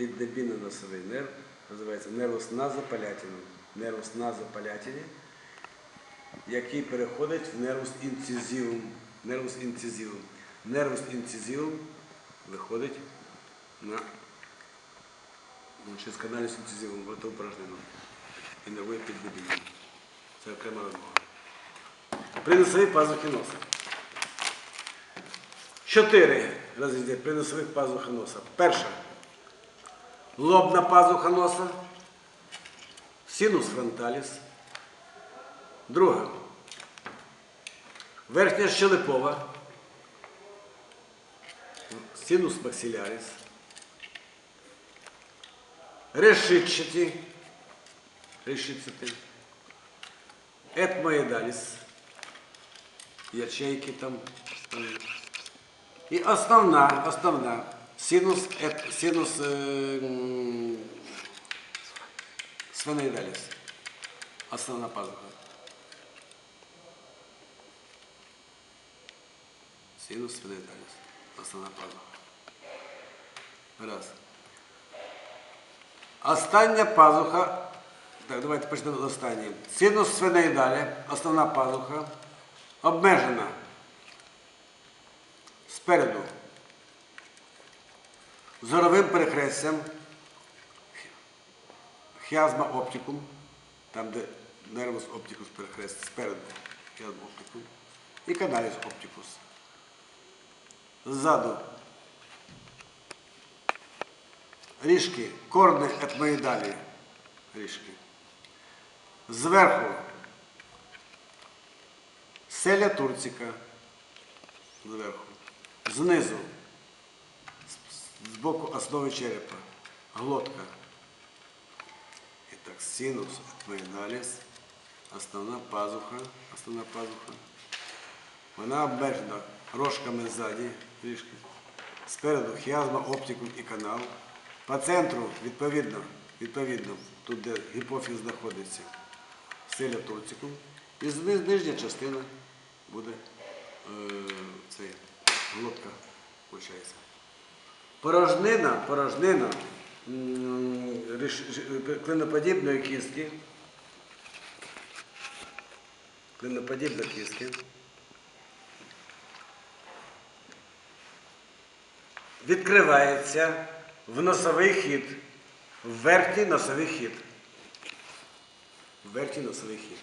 піднебінно-носовий нерв, називається нервус назопалятинум. Нервус назопалятині, який переходить в нервус інцизіум. Нервус інцизіум. Нервус інцизіум виходить на ну, через каналіс інцизіум, в ротову порожнину. І нервує піднебіння. Це окрема розмова. Приносові пазухи носа. Чотири розрізні приносових пазухи носа. Перша. Лобна пазуха носа. Синус фронталіс. Друга. Верхня щелепова. Синус максиляріс. Решітчаті. Решітчаті. Етмоїдаліс. Ячейки там. там. І основна, основна. Синус, е, синус е, свена и далес. Астана пазуха. Синус, свена и далес. Астана пазуха. Раз. Остання пазуха. Так, давайте почнем з останньої. Синус свина і далі, основна пазуха, обмежена спереду зоровим перехрестям хіазма оптикум, там, де нервус оптикус перехрест спереду хіазма оптикум, і каналіс оптикус. Ззаду ріжки, корни етмоїдалі, ріжки. Зверху селя турціка, зверху. Знизу, з- боку основи черепа, глотка. І так, синус, етмоїдаліс, основна пазуха, основна пазуха. Вона обмежена рожками ззаді, трішки. Спереду хіазма, оптикум і канал. По центру, відповідно, відповідно, тут, де гіпофіз знаходиться, селя турцикум. І зни- нижня частина буде е, глотка, виходить. Порожнина, порожнина ж- клиноподібної кістки. Клиноподібної кістки. Відкривається в носовий хід, в верхній носовий хід. В верхній носовий хід.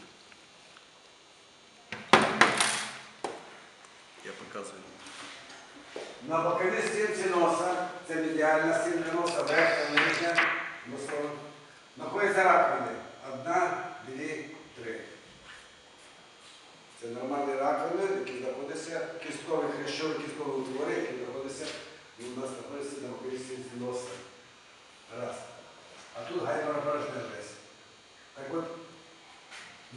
Я показую. На боковій стінці носа, це медіальна носа, верхня, нижня, носова. Знаходяться раковини. Одна, дві, три. Це нормальні раковини, які знаходяться, кісткові, хрящові кісткові утвори, які знаходяться, і у нас знаходяться на стінці носа. Раз. А тут гайперопорожне весь. Так от,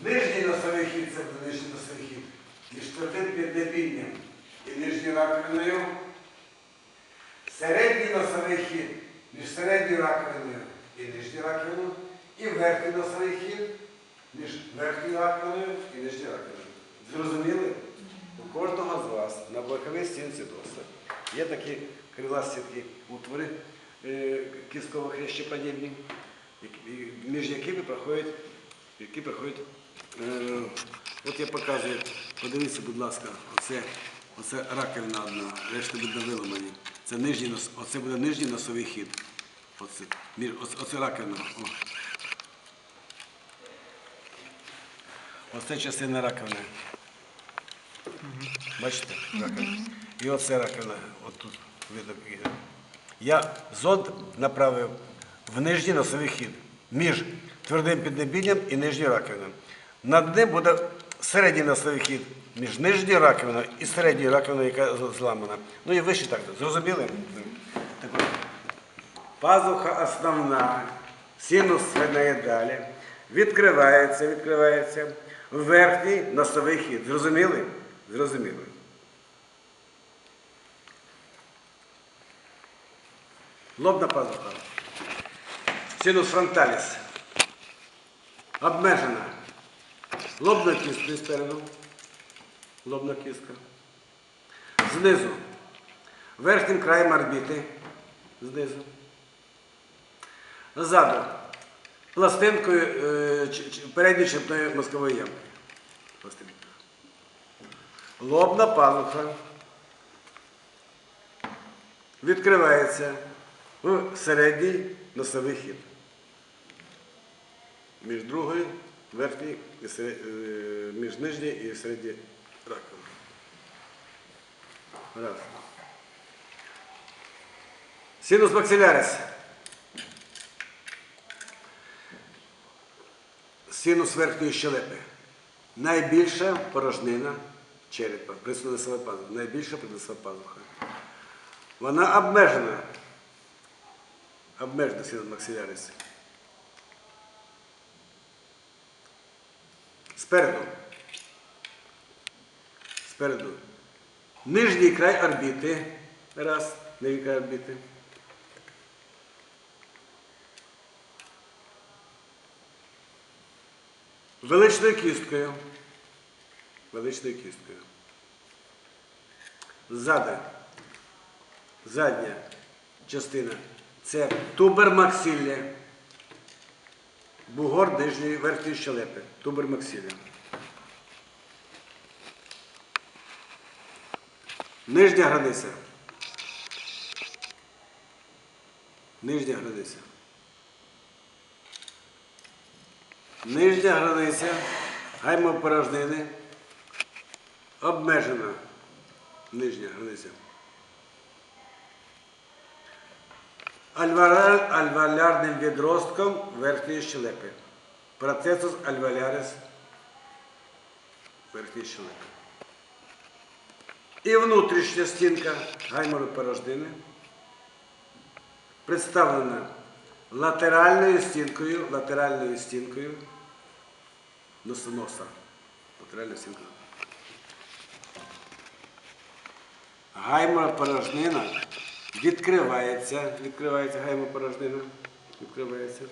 нижній носовий хід, це нижній носовий хід, між твердим піднебінням і нижньою раковиною. Середній носовий хід між середньою раковиною і нижньою раковиною. І верхній носовий хід між верхньою раковиною і нижньою раковиною. Зрозуміли? У кожного з вас на боковій стінці носа є такі криласті утвори е, кістково-хрящеподібні, між якими проходять, які проходять. Е, от я показую, подивіться, будь ласка, оце, оце раковина одна, решта буде виламані. Це нижній нос, оце буде нижній носовий хід. Оце, оце, раковина. О. Оце частина раковини. Бачите? Раковина. І оце раковина. От тут видно. Я зонд направив в нижній носовий хід між твердим піднебінням і нижньою раковиною. Над ним буде середній носовий хід між нижньою раковиною і середньою раковиною, яка зламана. Ну і вище так. Зрозуміли? Так. Пазуха основна, синус далі, відкривається, відкривається верхній носовий хід. Зрозуміли? Зрозуміли. Лобна пазуха. Синус фронталіс. Обмежена. Лобна кістка спереду. Лобна кістка. Знизу. Верхнім краєм орбіти. Знизу. Ззаду пластинкою е, передньої черепної мозкової ямки. Пластинка. Лобна пазуха відкривається в середній носовий хід. Між другою, е, між нижньою і середньою раковиною. Раз. Синус максилярис. Синус верхньої щелепи. Найбільша порожнина черепа, присунесова пазуха. Найбільша присунесова пазуха. Вона обмежена. Обмежена синус максилярис. Спереду. Спереду. Нижній край орбіти. Раз. Нижній край орбіти. Величною кісткою. Величною кісткою. Ззаду. Задня частина. Це тубер максилля. Бугор нижньої верхньої щелепи. Тубер максилля. Нижня границя. Нижня границя. Нижня границя гаймопорожнини обмежена. Нижня границя. Альвеолярним відростком верхньої щелепи. Процесус альвеолярис верхньої щелепи. І внутрішня стінка гайморопорожнини представлена латеральною стінкою, латеральною стінкою носоноса. Латеральна стінка. Гайморопорожнина відкривається, відкривається гаймопорожнина, відкривається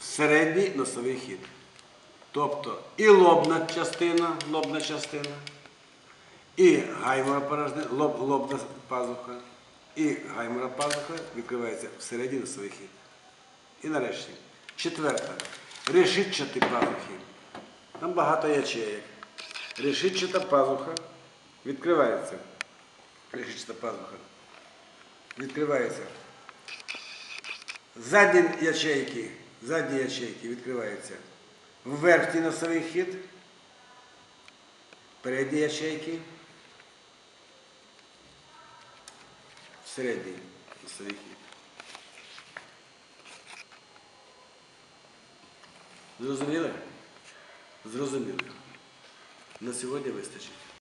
в середній носовий хід. Тобто і лобна частина, лобна частина, і гаймора порожнина, лоб, лобна пазуха, і гаймора пазуха відкривається в середній носовий хід. І нарешті, четверта. Решітчаті пазухи. Там багато ячеїк. Решітчата пазуха відкривається. Решітчата пазуха. Відкривається. Задні ячейки, задні ячейки відкриваються. Верхній носовий хід. Передні ячейки. Середній носовий хід. Зрозуміли? Зрозуміли. На сьогодні вистачить.